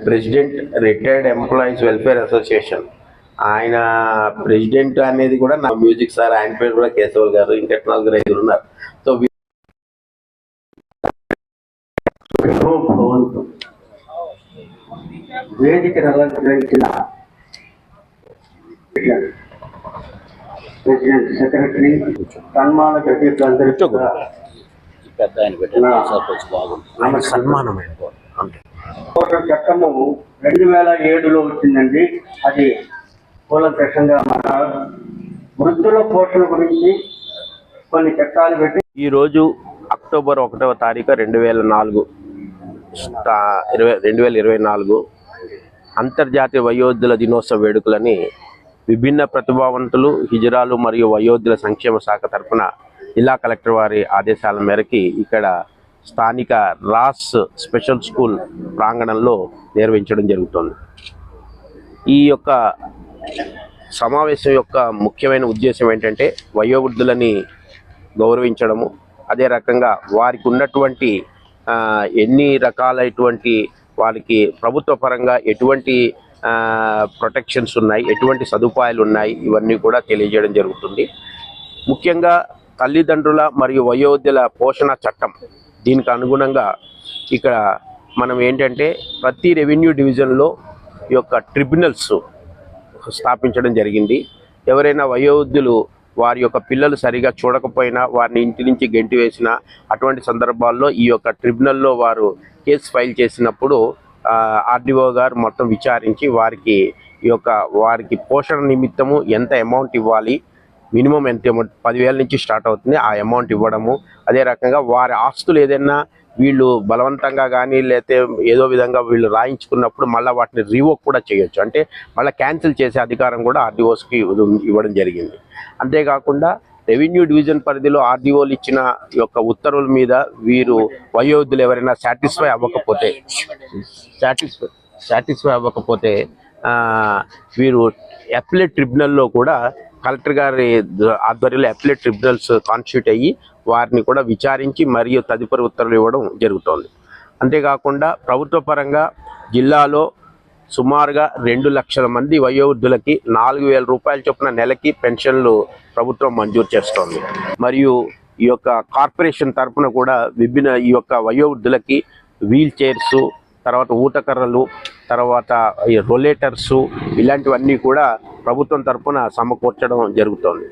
President retired employees welfare association. ఆయన president అనేది కూడా నా మ్యూజిక్ సార్ ఆయన పేరు కూడా కేశవల్ గారు ఇంకా నలుగురు ఐదుగురు ఉన్నారు. సో వీ- భవంతు వేదికను అలంకరించిన ప్రెసిడెంట్ సెక్రటరీ సన్మాన గ్రహీతలందరికీ కూడా ఒక చట్టము రెండు వేల ఏడులో వచ్చిందండి. అది కూలంకషంగా మన వృద్ధుల పోషణ గురించి కొన్ని చట్టాలు పెట్టి ఈరోజు అక్టోబర్ ఒకటవ తారీఖు రెండు వేల నాలుగు ఇరవై రెండు వేల ఇరవై నాలుగు అంతర్జాతీయ వయోధుల దినోత్సవ వేడుకలని విభిన్న ప్రతిభావంతులు హిజరాలు మరియు వయోధుల సంక్షేమ శాఖ తరఫున జిల్లా కలెక్టర్ వారి ఆదేశాల మేరకి ఇక్కడ స్థానిక రాస్ స్పెషల్ స్కూల్ ప్రాంగణంలో నిర్వహించడం జరుగుతుంది. ఈ యొక్క సమావేశం యొక్క ముఖ్యమైన ఉద్దేశం ఏంటంటే వయోవృద్ధులని గౌరవించడము. అదే రకంగా వారికి ఉన్నటువంటి ఎన్ని రకాలైనటువంటి వారికి ప్రభుత్వ పరంగా ఎటువంటి ప్రొటెక్షన్స్ ఉన్నాయి ఎటువంటి సదుపాయాలు ఉన్నాయి ఇవన్నీ కూడా తెలియజేయడం జరుగుతుంది. ముఖ్యంగా తల్లిదండ్రుల మరియు వయోవృద్ధుల పోషణ చట్టం దీనికి అనుగుణంగా ఇక్కడ మనం ఏంటంటే ప్రతి రెవెన్యూ డివిజన్లో ఈ యొక్క ట్రిబ్యునల్స్ స్థాపించడం జరిగింది. ఎవరైనా వయోవృద్ధులు వారి యొక్క పిల్లలు సరిగా చూడకపోయినా వారిని ఇంటి నుంచి గెంటి వేసిన అటువంటి సందర్భాల్లో ఈ యొక్క ట్రిబ్యునల్లో వారు కేసు ఫైల్ చేసినప్పుడు ఆర్డీఓ గారు మొత్తం విచారించి వారికి ఈ యొక్క వారికి పోషణ నిమిత్తము ఎంత అమౌంట్ ఇవ్వాలి మినిమం ఎంత అమౌంట్ పదివేల నుంచి స్టార్ట్ అవుతుంది ఆ అమౌంట్ ఇవ్వడము. అదే రకంగా వారి ఆస్తులు ఏదైనా వీళ్ళు బలవంతంగా కానీ లేకపోతే ఏదో విధంగా వీళ్ళు రాయించుకున్నప్పుడు మళ్ళీ వాటిని రివోక్ కూడా చేయొచ్చు. అంటే మళ్ళీ క్యాన్సిల్ చేసే అధికారం కూడా ఆర్డీఓస్కి ఇవ్వడం జరిగింది. అంతేకాకుండా రెవెన్యూ డివిజన్ పరిధిలో ఆర్డీఓలు ఇచ్చిన యొక్క ఉత్తర్వుల మీద వీరు వయోధులు ఎవరైనా సాటిస్ఫై అవ్వకపోతే సాటిస్ఫై సాటిస్ఫై అవ్వకపోతే వీరు అప్లెట్ ట్రిబ్యునల్లో కూడా కలెక్టర్ గారి ఆధ్వర్యంలో అప్లెట్ ట్రిబ్యునల్స్ కాన్స్టిట్యూట్ అయ్యి వారిని కూడా విచారించి మరియు తదుపరి ఉత్తర్వులు ఇవ్వడం జరుగుతోంది. అంతేకాకుండా ప్రభుత్వ పరంగా జిల్లాలో సుమారుగా రెండు లక్షల మంది వయోవృద్ధులకి నాలుగు వేల రూపాయల చొప్పున నెలకి పెన్షన్లు ప్రభుత్వం మంజూరు చేస్తోంది. మరియు ఈ యొక్క కార్పొరేషన్ తరపున కూడా విభిన్న ఈ యొక్క వయోవృద్ధులకి వీల్ చైర్స్ తర్వాత ఊతకర్రలు తర్వాత ఈ రొలేటర్స్ ఇలాంటివన్నీ కూడా ప్రభుత్వం తరఫున సమకూర్చడం జరుగుతోంది.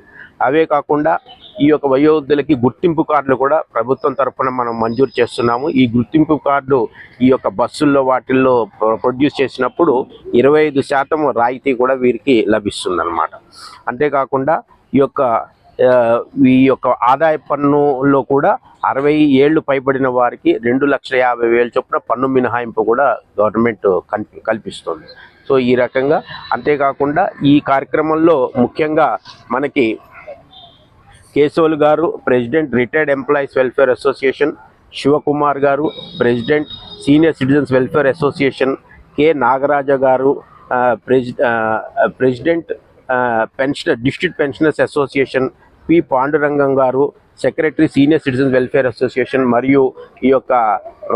అవే కాకుండా ఈ యొక్క వయోవృద్ధులకి గుర్తింపు కార్డులు కూడా ప్రభుత్వం తరఫున మనం మంజూరు చేస్తున్నాము. ఈ గుర్తింపు కార్డు ఈ యొక్క బస్సుల్లో వాటిల్లో ప్రొ- ప్రొడ్యూస్ చేసినప్పుడు ఇరవై ఐదు శాతం రాయితీ కూడా వీరికి లభిస్తుంది అంతేకాకుండా ఈ యొక్క ఈ యొక్క ఆదాయ పన్నులో కూడా అరవై ఏళ్ళు పైబడిన వారికి రెండు లక్షల యాభై వేల చొప్పున పన్ను మినహాయింపు కూడా గవర్నమెంట్ కల్పిస్తుంది. సో ఈ రకంగా అంతేకాకుండా ఈ కార్యక్రమంలో ముఖ్యంగా మనకి కేశవులు గారు president retired employees welfare association Sivakumar గారు president senior citizens welfare association K. Nagaraja గారు president pensioner district pensioners association P Pandurangam గారు secretary senior citizens welfare association మరియు ఈ యొక్క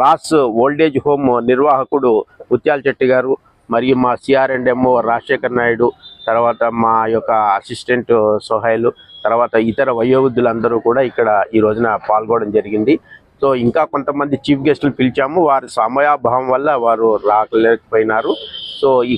రాస్ ఓల్డేజ్ హోమ్ నిర్వాహకుడు ముత్యాల చెట్టి గారు మరియు మా CR and MO Rajasekhar Naidu తర్వాత మా యొక్క అసిస్టెంట్ సోహైలు తర్వాత ఇతర వయోవృద్ధులందరూ కూడా ఇక్కడ ఈ రోజున పాల్గొనడం జరిగింది. సో ఇంకా కొంతమంది చీఫ్ గెస్టులు పిలిచాము. వారి సమయాభావం వల్ల వారు రాలేకపోయినారు. సో ఈ